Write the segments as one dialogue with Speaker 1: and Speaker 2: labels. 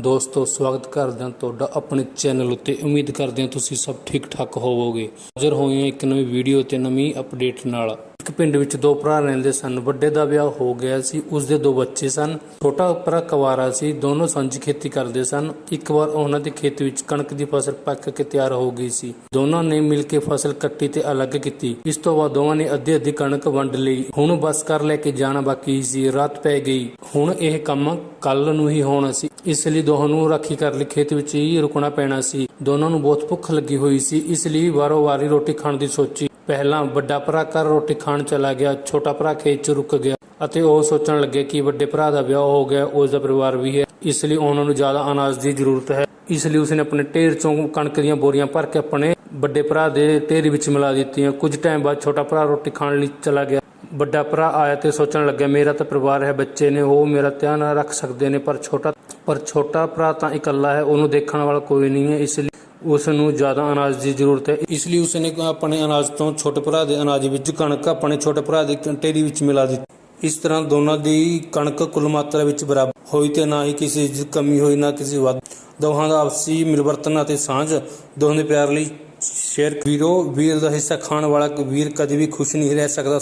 Speaker 1: ਦੋਸਤੋ, ਸਵਾਗਤ ਕਰਦੇ ਹਾਂ ਤੁਹਾਡਾ ਆਪਣੇ ਚੈਨਲ ਉੱਤੇ। ਉਮੀਦ ਕਰਦੇ ਹਾਂ ਤੁਸੀਂ ਸਭ ਠੀਕ ਠਾਕ ਹੋਵੋਗੇ। ਹਾਜ਼ਰ ਹੋਏ ਹਾਂ ਇੱਕ ਨਵੀਂ ਵੀਡੀਓ ਤੇ ਨਵੀਂ ਅਪਡੇਟ ਨਾਲ। ਇੱਕ ਪਿੰਡ ਵਿੱਚ ਦੋ ਭਰਾ ਰਹਿੰਦੇ ਸਨ। ਵੱਡੇ ਦਾ ਵਿਆਹ ਹੋ ਗਿਆ ਸੀ। ਉਸ ਦੇ ਦੋ ਬੱਚੇ ਸਨ। ਛੋਟਾ ਭਰਾ ਕੁਵਾਰਾ ਸੀ। ਦੋਨੋਂ ਸਾਂਝੀ ਖੇਤੀ ਕਰਦੇ ਸਨ। ਇੱਕ ਵਾਰ ਉਹਨਾਂ ਦੇ ਖੇਤ ਵਿੱਚ ਕਣਕ ਦੀ ਫਸਲ ਪੱਕ ਕੇ ਤਿਆਰ ਹੋ ਗਈ ਸੀ। ਦੋਨਾਂ ਨੇ ਮਿਲ ਕੇ ਫਸਲ ਕੱਟੀ ਤੇ ਅਲੱਗ ਕੀਤੀ। ਇਸ ਤੋਂ ਬਾਅਦ ਦੋਵਾਂ ਨੇ ਅੱਧੀ ਅੱਧੀ ਕਣਕ ਵੰਡ ਲਈ। ਹੁਣ ਬਸ ਕਰ ਲੈ ਕੇ ਜਾਣਾ ਬਾਕੀ ਸੀ। ਰਾਤ ਪੈ ਗਈ। ਹੁਣ ਇਹ ਕੰਮ ਕੱਲ ਨੂੰ ਹੀ ਹੋਣਾ ਸੀ। ਇਸ ਲਈ ਦੋਹਾਂ ਨੂੰ ਰਾਖੀ ਕਰ ਲਈ ਖੇਤ ਵਿੱਚ ਹੀ ਰੁਕਣਾ ਪੈਣਾ ਸੀ। ਦੋਨਾਂ ਨੂੰ ਬਹੁਤ ਭੁੱਖ ਲੱਗੀ ਹੋਈ ਸੀ। ਇਸ ਲਈ ਵਾਰੋ ਵਾਰੀ ਰੋਟੀ ਖਾਣ ਦੀ ਸੋਚੀ। ਪਹਿਲਾਂ ਵੱਡਾ ਭਰਾ ਘਰ ਰੋਟੀ ਖਾਣ ਚਲਾ ਗਿਆ, ਛੋਟਾ ਭਰਾ ਖੇਤ 'ਚ ਰੁਕ ਗਿਆ ਅਤੇ ਉਹ ਸੋਚਣ ਲੱਗੇ ਕਿ ਵੱਡੇ ਭਰਾ ਦਾ ਵਿਆਹ ਹੋ ਗਿਆ, ਉਸ ਦਾ ਪਰਿਵਾਰ ਵੀ ਹੈ। ਇਸ ਲਈ ਉਹਨਾਂ ਨੂੰ ਜ਼ਿਆਦਾ ਅਨਾਜ ਦੀ ਜ਼ਰੂਰਤ ਹੈ। ਇਸ ਲਈ ਉਸਨੇ ਆਪਣੇ ਢੇਰ ਚੋਂ ਕਣਕ ਦੀਆਂ ਬੋਰੀਆਂ ਭਰ ਕੇ ਆਪਣੇ ਵੱਡੇ ਭਰਾ ਦੇ ਢੇਰ ਵਿੱਚ ਮਿਲਾ ਦਿੱਤੀਆਂ। ਕੁਝ ਟਾਈਮ ਬਾਅਦ ਛੋਟਾ ਭਰਾ ਰੋਟੀ ਖਾਣ ਲਈ ਚਲਾ ਗਿਆ। ਵੱਡਾ ਭਰਾ ਆਇਆ ਤੇ ਸੋਚਣ ਲੱਗਿਆ, ਮੇਰਾ ਤਾਂ ਪਰਿਵਾਰ ਹੈ, ਬੱਚੇ ਨੇ, ਉਹ ਮੇਰਾ ਧਿਆਨ ਰੱਖ ਸਕਦੇ ਨੇ, ਪਰ ਛੋਟਾ ਪਰ ਛੋਟਾ ਭਰਾ ਤਾਂ ਇਕੱਲਾ ਹੈ, ਉਹਨੂੰ ਦੇਖਣ ਵਾਲਾ ਕੋਈ ਨਹੀਂ ਹੈ। ਇਸ ਲਈ ਉਸ ਨੂੰ ਜ਼ਿਆਦਾ ਅਨਾਜ ਦੀ ਜ਼ਰੂਰਤ ਹੈ। ਇਸ ਲਈ ਉਸਨੇ ਆਪਣੇ ਅਨਾਜ ਤੋਂ ਛੋਟੇ ਭਰਾ ਦੇ ਅਨਾਜ ਵਿੱਚ ਕਣਕ ਆਪਣੇ ਛੋਟੇ ਭਰਾ ਦੇ ਢੇਰੀ ਵਿੱਚ ਮਿਲਾ ਦਿੱਤੀ। ਇਸ ਤਰ੍ਹਾਂ ਦੋਨਾਂ ਦੀ ਕਣਕ ਕੁੱਲ ਮਾਤਰਾ ਵਿੱਚ ਬਰਾਬਰ ਹੋਈ ਤੇ ਨਾ ਹੀ ਕਿਸੇ ਦੀ ਕਮੀ ਹੋਈ, ਨਾ ਕਿਸੇ ਵੱਧ। ਦੋਹਾਂ ਦਾ ਆਪਸੀ ਮਿਲਵਰਤਨ ਅਤੇ ਸਾਂਝ ਦੋਹਾਂ ਦੇ ਪਿਆਰ ਲਈ ਸ਼ੇਅਰ ਵੀਰੋ, ਵੀਰ ਦਾ ਹਿੱਸਾ ਖਾਣ ਵਾਲਾ ਵੀਰ ਕਦੇ ਵੀ ਖੁਸ਼ ਨਹੀਂ ਰਹਿ ਸਕਦਾ।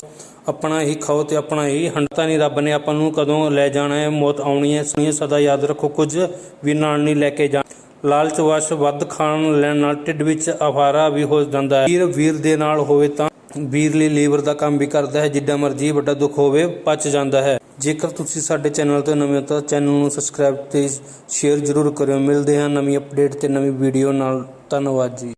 Speaker 1: ਆਪਣਾ ਹੀ ਖਾਓ ਤੇ ਆਪਣਾ ਹੀ ਹੰਡਤਾ ਨਹੀਂ, ਰੱਬ ਨੇ ਆਪਾਂ ਨੂੰ ਕਦੋਂ ਲੈ ਜਾਣਾ ਹੈ? ਮੌਤ ਆਉਣੀ ਹੈ ਸੁਣੀਏ ਸਦਾ ਯਾਦ ਰੱਖੋ। ਕੁਝ ਵੀ ਨਾਲ ਨਹੀਂ ਲੈ ਕੇ ਜਾਣਾ। ਲਾਲਚ ਵਸ਼ ਵੱਧ ਖਾਣ ਲੈਣ ਨਾਲ ਢਿੱਡ ਵਿੱਚ ਅਫਾਰਾ ਵੀ ਹੋ ਜਾਂਦਾ ਹੈ। ਵੀਰ ਵੀਰ ਦੇ ਨਾਲ ਹੋਵੇ ਤਾਂ ਵੀਰ ਲਈ ਲੀਵਰ ਦਾ ਕੰਮ ਵੀ ਕਰਦਾ ਹੈ, ਜਿੱਡਾ ਮਰਜ਼ੀ ਵੱਡਾ ਦੁੱਖ ਹੋਵੇ, ਪਚ ਜਾਂਦਾ ਹੈ। ਜੇਕਰ ਤੁਸੀਂ ਸਾਡੇ ਚੈਨਲ 'ਤੇ ਨਵੇਂ ਹੋ ਤਾਂ ਚੈਨਲ ਨੂੰ ਸਬਸਕ੍ਰਾਈਬ ਤੇ ਸ਼ੇਅਰ ਜ਼ਰੂਰ ਕਰਿਓ। ਮਿਲਦੇ ਹਾਂ ਨਵੀਂ ਅਪਡੇਟ ਤੇ ਨਵੀਂ ਵੀਡੀਓ ਨਾਲ। ਧੰਨਵਾਦ ਜੀ।